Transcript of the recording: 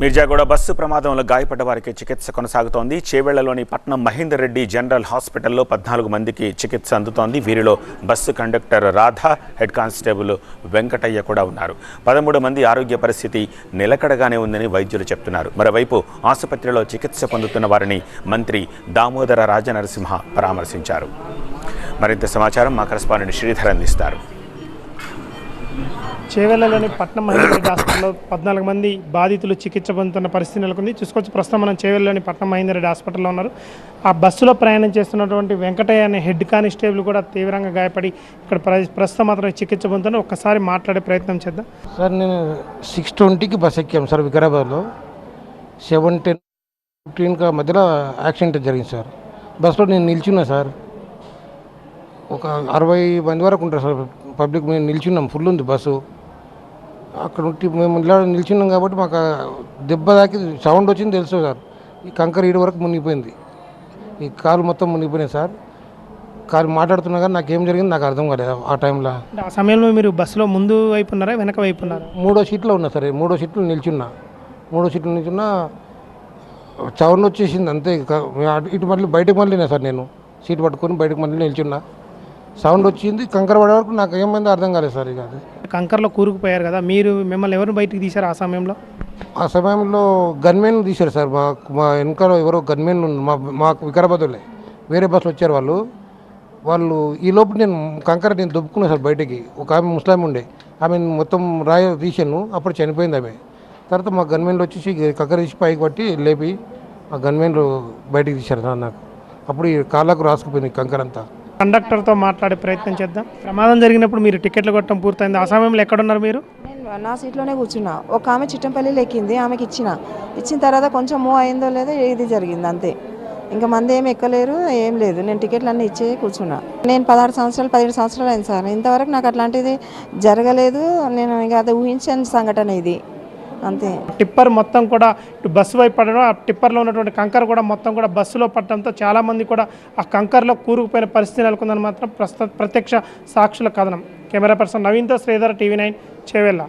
Mirzaguda bus ప్రమాదంలో గాయపడ్డ వారికి చికిత్స కొనసాగుతోంది. చేవెళ్ళలోని పట్నం మహేందర్ రెడ్డి జనరల్ హాస్పిటల్లో పద్నాలుగు మందికి చికిత్స అందుతోంది. వీరిలో bus conductor Radha head constable Venkataiah కూడా ఉన్నారు. పదమూడు మంది ఆరోగ్య పరిస్థితి నిలకడగానే ఉందని వైద్యులు చెప్తున్నారు. మరోవైపు ఆసుపత్రిలో చికిత్స పొందుతున్న వారిని మంత్రి దామోదర రాజనరసింహ పరామర్శించారు. మరింత సమాచారం మా కరస్పాండెంట్ శ్రీధర్ అందిస్తారు. చేవెళ్ళలోని పట్నం మహేందర్ రెడ్డి హాస్పిటల్లో పద్నాలుగు మంది బాధితులు చికిత్స పొందుతున్న పరిస్థితి నెలకొంది. చూసుకోవచ్చు ప్రస్తుతం మనం చేవెళ్ళలోని పట్నం మహేందర్ రెడ్డి హాస్పిటల్లో ఉన్నారు. ఆ బస్సులో ప్రయాణం చేస్తున్నటువంటి వెంకటయ్య అనే హెడ్ కానిస్టేబుల్ కూడా తీవ్రంగా గాయపడి ఇక్కడ ప్ర- ప్రస్తుతం మాత్రం చికిత్స పొందుతున్నారు ఒక్కసారి మాట్లాడే ప్రయత్నం చేద్దాం. సార్ నేను సిక్స్ ట్వంటీకి బస్ ఎక్కాము సార్ వికారాబాద్లో. సెవెన్ టెన్ ఫిఫ్టీన్కి మధ్యలో యాక్సిడెంట్ జరిగింది సార్. బస్సులో నేను నిల్చున్నా సార్. ఒక అరవై మంది వరకు ఉంటారు సార్ పబ్లిక్ మేము నిల్చున్నాం. ఫుల్ ఉంది బస్సు. అక్కడ ఉండి మేము ఇలా నిల్చున్నాం కాబట్టి మాకు దెబ్బ తాకి సౌండ్ వచ్చింది తెలుసు సార్. ఈ కంకర ఈడు వరకు మునిగిపోయింది. ఈ కాలు మొత్తం మునిగిపోయినాయి సార్. కాలు మాట్లాడుతున్నా కానీ నాకేం జరిగింది నాకు అర్థం కాలేదు ఆ టైంలో. ఆ సమయంలో మీరు బస్సులో ముందు వైపు ఉన్నారా వెనక వైపు ఉన్నారా? మూడో సీట్లో ఉన్నా సరే మూడో సీట్లో నిల్చున్నా. మూడో సీట్లో నిల్చున్నా చవన్ వచ్చేసింది అంతే. ఇక ఇటు మళ్ళీ బయటకు మళ్ళీనా సార్ నేను? సీట్ పట్టుకొని బయటకు మళ్ళీ నిల్చున్నా. సౌండ్ వచ్చింది కంకర పడే వరకు నాకు ఏమైందో అర్థం కాలేదు సార్ ఇక అది. కంకర్లో కూరుకుపోయారు కదా మీరు మిమ్మల్ని ఎవరిని బయటికి తీశారు ఆ సమయంలో? ఆ సమయంలో గన్మెన్ తీశారు సార్ మా మా వెనకాల ఎవరో గన్మెన్ మా మాకు వికారాబాద్లో వేరే బస్సులో వచ్చారు వాళ్ళు. వాళ్ళు ఈ లోపు నేను కంకర నేను దుబ్బుకున్నా సార్ బయటికి ఒక ఆమె ముస్లాం ఉండే ఆమె మొత్తం రాయ తీసాను అప్పుడు చనిపోయింది ఆమె. తర్వాత మా గన్మెన్లు వచ్చేసి కంకర తీసి పైకి పట్టి లేపి ఆ గన్మెన్లు బయటికి తీశారు సార్ నాకు. అప్పుడు ఈ కాళ్ళకు రాసుకుపోయింది ఈ కంకర అంతా. కండక్టర్తో మాట్లాడే ప్రయత్నం చేద్దాం. ప్రమాదం జరిగినప్పుడు మీరు టికెట్లు కొట్టడం పూర్తయింది? ఆ సమయంలో ఎక్కడున్నారు మీరు? నేను నా సీట్లోనే కూర్చున్నా. ఒక ఆమె చిట్టంపల్లిలో ఎక్కింది ఆమెకి ఇచ్చిన. ఇచ్చిన తర్వాత కొంచెం మూవ్ అయిందో లేదో ఇది జరిగింది అంతే. ఇంకా మంది ఏమి ఎక్కలేరు ఏం లేదు. నేను టికెట్లు అన్నీ ఇచ్చే కూర్చున్నా. నేను పదహారు సంవత్సరాలు పదిహేడు సంవత్సరాలు అయింది సార్. ఇంతవరకు నాకు అట్లాంటిది జరగలేదు. నేను ఇంకా అది ఊహించని సంఘటన ఇది. అంతే. టిప్పర్ మొత్తం కూడా బస్సు వైపు పడడం ఆ టిప్పర్లో ఉన్నటువంటి కంకర కూడా మొత్తం కూడా బస్సులో పడడంతో చాలామంది కూడా ఆ కంకర్లో కూరుకుపోయిన పరిస్థితి నెలకొందని మాత్రం ప్రస్తుత ప్రత్యక్ష సాక్షుల కథనం. కెమెరా పర్సన్ నవీన్తో శ్రీధర్ టీవీ నైన్ చేవెళ్ళ.